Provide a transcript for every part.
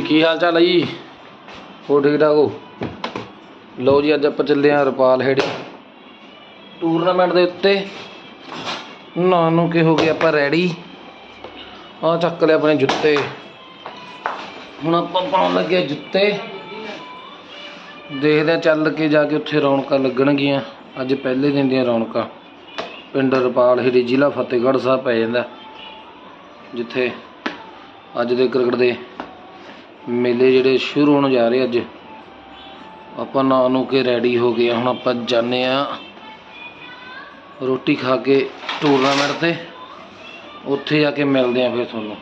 ਕੀ ਹਾਲ ਚਾਲ ਹੈ ਜੀ? ਹੋ ਠੀਕ ਠਾਕ ਹੋ? ਲਓ ਜੀ, ਅੱਜ ਆਪਾਂ ਚੱਲੇ ਆਂ ਰਪਾਲ ਹੇੜੀ ਟੂਰਨਾਮੈਂਟ ਦੇ ਉੱਤੇ। ਨਾ ਨੂੰ ਕਿ ਹੋ ਗਏ ਆਪਾਂ ਰੈਡੀ ਆ ਚੱਕ ਲਿਆ ਆਪਣੇ ਜੁੱਤੇ। ਹੁਣ ਆਪਾਂ ਪਾਉਣ ਲੱਗੇ ਜੁੱਤੇ। ਦੇਖਦੇ ਆਂ ਚੱਲ ਕੇ ਜਾ ਕੇ ਉੱਥੇ ਰੌਣਕਾਂ ਲੱਗਣਗੀਆਂ। ਅੱਜ ਪਹਿਲੇ ਦਿਨ ਦੀਆਂ ਰੌਣਕਾਂ। ਪਿੰਡ ਰਪਾਲ ਹੇੜੀ ਜ਼ਿਲ੍ਹਾ ਫਤਿਹਗੜ੍ਹ ਸਾਹਿਬ ਪੈ ਜਾਂਦਾ। ਜਿੱਥੇ ਅੱਜ ਦੇ ਕ੍ਰਿਕਟ ਦੇ ਮੇਲੇ ਜਿਹੜੇ ਸ਼ੁਰੂ ਹੋਣ ਜਾ ਰਹੇ ਅੱਜ, ਆਪਾਂ ਨਾ ਨੂੰ ਕੇ ਰੈਡੀ ਹੋ। ਗਏ ਹੁਣ ਆਪਾਂ ਜਾਣੇ ਆ ਰੋਟੀ ਖਾ ਕੇ ਟੂਰਨਾਮੈਂਟ ਤੇ। ਉੱਥੇ ਜਾ ਕੇ ਮਿਲਦੇ ਆ ਫਿਰ ਤੁਹਾਨੂੰ।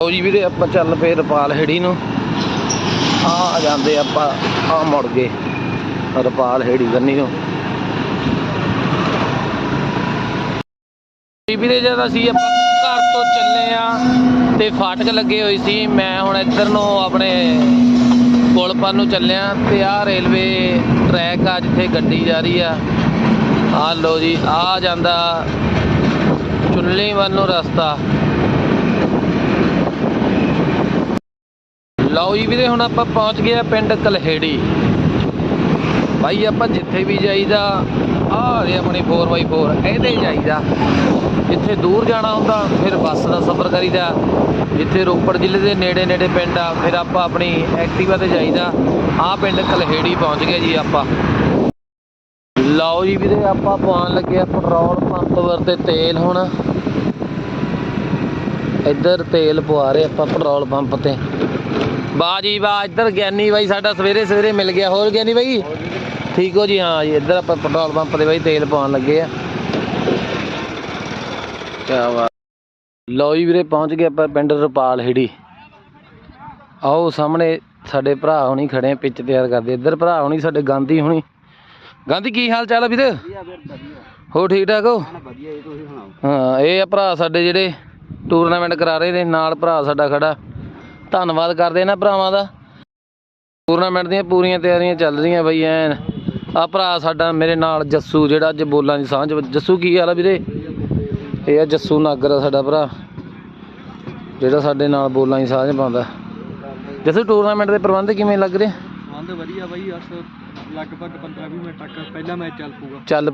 ਲਓ ਜੀ ਵੀਰੇ, ਆਪਾਂ ਚੱਲ ਪਏ ਰਪਾਲ ਹੇੜੀ ਨੂੰ। ਆ ਜਾਂਦੇ ਆਪਾਂ ਆ ਮੁੜ ਗਏ ਰਪਾਲ ਹੇੜੀ ਕਰਨੀ ਨੂੰ। ਵੀਰੇ, ਜਦ ਅਸੀਂ ਆਪਾਂ ਤੋਂ ਚੱਲੇ ਆ ਤੇ ਫਾਟਕ ਲੱਗੇ ਹੋਈ ਸੀ। ਮੈਂ ਹੁਣ ਇੱਧਰ ਨੂੰ ਆਪਣੇ ਪੁਲ ਪਰ ਨੂੰ ਚੱਲਿਆ ਤੇ ਆਹ ਰੇਲਵੇ ਟਰੈਕ ਆ ਜਿੱਥੇ ਗੱਡੀ ਜਾ ਰਹੀ ਆ। ਆ ਲੋ ਜੀ ਆ ਜਾਂਦਾ ਚੁੰਨਲੀ ਵੱਲ ਨੂੰ ਰਸਤਾ। ਲਓ ਜੀ ਵੀਰੇ, ਹੁਣ ਆਪਾਂ ਪਹੁੰਚ ਗਏ ਆ ਪਿੰਡ ਕਲਹੇੜੀ। ਬਾਈ, ਆਪਾਂ ਜਿੱਥੇ ਵੀ ਜਾਈਦਾ ਆਹ ਰੇ ਆਪਣੀ 4x4 ਇਹਦੇ ਹੀ ਜਾਈਦਾ। ਜਿੱਥੇ ਦੂਰ ਜਾਣਾ ਹੁੰਦਾ, ਫਿਰ ਬੱਸ ਦਾ ਸਫ਼ਰ ਕਰੀਦਾ। ਜਿੱਥੇ ਰੋਪੜ ਜ਼ਿਲ੍ਹੇ ਦੇ ਨੇੜੇ ਨੇੜੇ ਪਿੰਡ ਆ, ਫਿਰ ਆਪਾਂ ਆਪਣੀ ਐਕਟਿਵਾ ਤੇ ਜਾਈਦਾ। ਆਹ ਪਿੰਡ ਕਲਹੇੜੀ ਪਹੁੰਚ ਗਏ ਜੀ ਆਪਾਂ। ਲਓ ਜੀ ਵੀਰੇ, ਆਪਾਂ ਪਵਾਉਣ ਲੱਗੇ ਆ ਪੈਟਰੋਲ ਪੰਪ ਵਰ ਤੇ ਤੇਲ ਹੁਣ। ਇੱਧਰ ਤੇਲ ਪਵਾ ਰਹੇ ਆਪਾਂ ਪੈਟਰੋਲ ਪੰਪ ਤੇ। ਵਾਹ ਜੀ ਵਾਹ ਇੱਧਰ ਗਿਆਨੀ ਬਾਈ ਸਾਡਾ ਸਵੇਰੇ ਸਵੇਰੇ ਮਿਲ ਗਿਆ। ਹੋਰ ਗਿਆਨੀ ਬਾਈ? ਠੀਕ ਹੋ ਜੀ? ਹਾਂ ਜੀ ਇੱਧਰ ਆਪਾਂ ਪੈਟਰੋਲ ਪੰਪ ਤੇ ਬਾਈ ਤੇਲ ਪਾਉਣ ਲੱਗੇ ਆ। ਕਿਆ ਬਾਤ। ਲਓ ਜੀ ਵੀਰੇ ਪਹੁੰਚ ਗਏ ਆਪਾਂ ਪਿੰਡ ਰਪਾਲ ਹੇੜੀ। ਆਓ ਸਾਹਮਣੇ ਸਾਡੇ ਭਰਾ ਹੁਣੀ ਖੜੇ ਆ ਪਿੱਚ ਤਿਆਰ ਕਰਦੇ। ਇੱਧਰ ਭਰਾ ਹੁਣੀ ਸਾਡੇ ਗਾਂਧੀ ਹੁਣੀ। ਗਾਂਧੀ ਕੀ ਹਾਲ ਚਾਲ ਆ ਵੀਰੇ? ਹੋ ਠੀਕ ਠਾਕ ਹੋ? ਹਾਂ ਇਹ ਆ ਭਰਾ ਸਾਡੇ ਜਿਹੜੇ ਟੂਰਨਾਮੈਂਟ ਕਰਾ ਰਹੇ ਨੇ ਨਾਲ ਭਰਾ ਸਾਡਾ ਖੜਾ। ਧੰਨਵਾਦ ਕਰਦੇ ਇਹਨਾਂ ਭਰਾਵਾਂ ਦਾ। ਟੂਰਨਾਮੈਂਟ ਦੀਆਂ ਪੂਰੀਆਂ ਤਿਆਰੀਆਂ ਚੱਲ ਰਹੀਆਂ ਬਈ ਐਨ। ਆ ਭਰਾ ਸਾਡਾ ਮੇਰੇ ਨਾਲ ਜੱਸੂ ਜਿਹੜਾ ਅੱਜ ਬੋਲਾਂ ਦੀ ਸਾਂਝ ਜੱਸੂ ਕੀ ਹਾਲ ਆ ਵੀਰੇ? ਇਹ ਆ ਜੱਸੂ ਨਾਗਰ ਆ ਸਾਡਾ ਭਰਾ ਜਿਹੜਾ ਸਾਡੇ ਨਾਲ ਬੋਲਾਂ ਦੀ ਸਾਂਝ ਪਾਉਂਦਾ। ਜੱਸੂ ਟੂਰਨਾਮੈਂਟ ਦੇ ਪ੍ਰਬੰਧ ਕਿਵੇਂ ਲੱਗ ਰਹੇ? ਮੰਦ ਵਧੀਆ ਬਾਈ ਬਸ ਲਗਭਗ 15 20 ਮਿੰਟ ਤੱਕ ਪਹਿਲਾ ਮੈਚ ਚੱਲ ਪੂਗਾ ਚੱਲ